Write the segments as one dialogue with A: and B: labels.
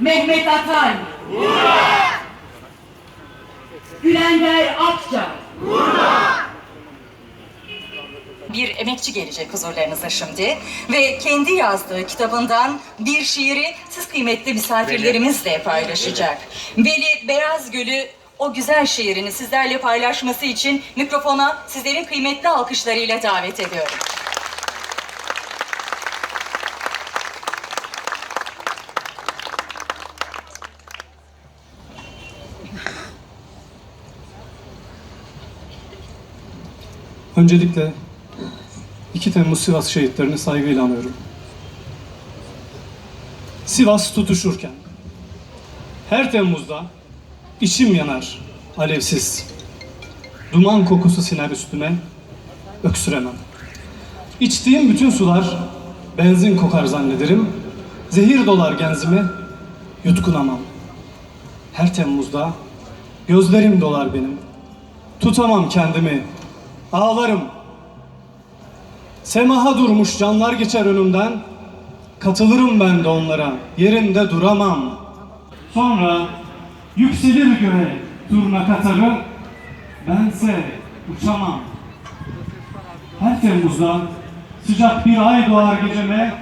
A: Mehmet Atay. Gülender Akça.
B: bir emekçi gelecek huzurlarınıza şimdi ve kendi yazdığı kitabından bir şiiri siz kıymetli misafirlerimizle paylaşacak. Veli Beyazgül'ü o güzel şiirini sizlerle paylaşması için mikrofona sizlerin kıymetli alkışlarıyla davet ediyorum.
C: Öncelikle 2 Temmuz Sivas şehitlerini saygıyla anıyorum. Sivas tutuşurken her Temmuz'da içim yanar alevsiz. Duman kokusu siner üstüme, öksüremem. İçtiğim bütün sular benzin kokar zannederim. Zehir dolar genzime, yutkunamam. Her Temmuz'da gözlerim dolar benim. Tutamam kendimi, ağlarım. Semaha durmuş canlar geçer önümden, katılırım ben de onlara, yerimde duramam. Sonra yükselir göğe turna katarı, bense uçamam. Her Temmuz'da sıcak bir ay doğar geceme,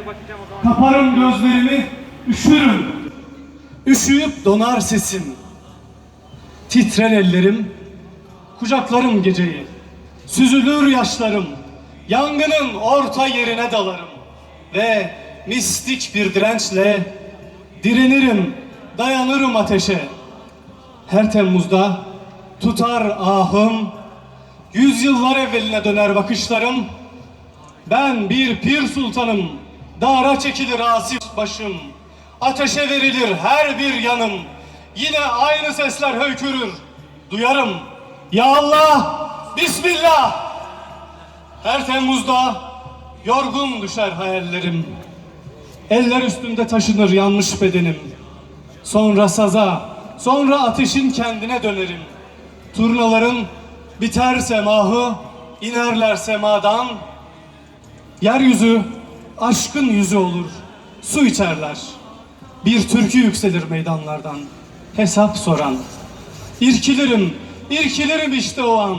C: kaparım gözlerimi, üşürüm. Üşüyüp donar sesim, titrer ellerim, kucaklarım geceyi. Süzülür yaşlarım, yangının orta yerine dalarım. Ve mistik bir dirençle direnirim, dayanırım ateşe. Her Temmuz'da tutar ahım, yüzyıllar evveline döner bakışlarım. Ben bir pir sultanım, dara çekilir asif başım. Ateşe verilir her bir yanım. Yine aynı sesler höykürür. Duyarım. Ya Allah, Bismillah. Her Temmuz'da yorgun düşer hayallerim. Eller üstünde taşınır yanmış bedenim. Sonra saza, sonra ateşin kendine dönerim. Turnaların biter semahı, inerler semadan. Yeryüzü aşkın yüzü olur, su içerler. Bir türkü yükselir meydanlardan, hesap soran. İrkilirim, irkilirim işte o an.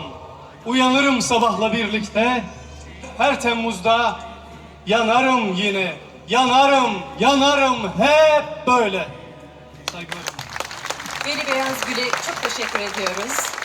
C: Uyanırım sabahla birlikte. Her Temmuz'da yanarım yine. Yanarım, yanarım hep böyle. Saygılarım.
B: Veli Beyazgül'e çok teşekkür ediyoruz.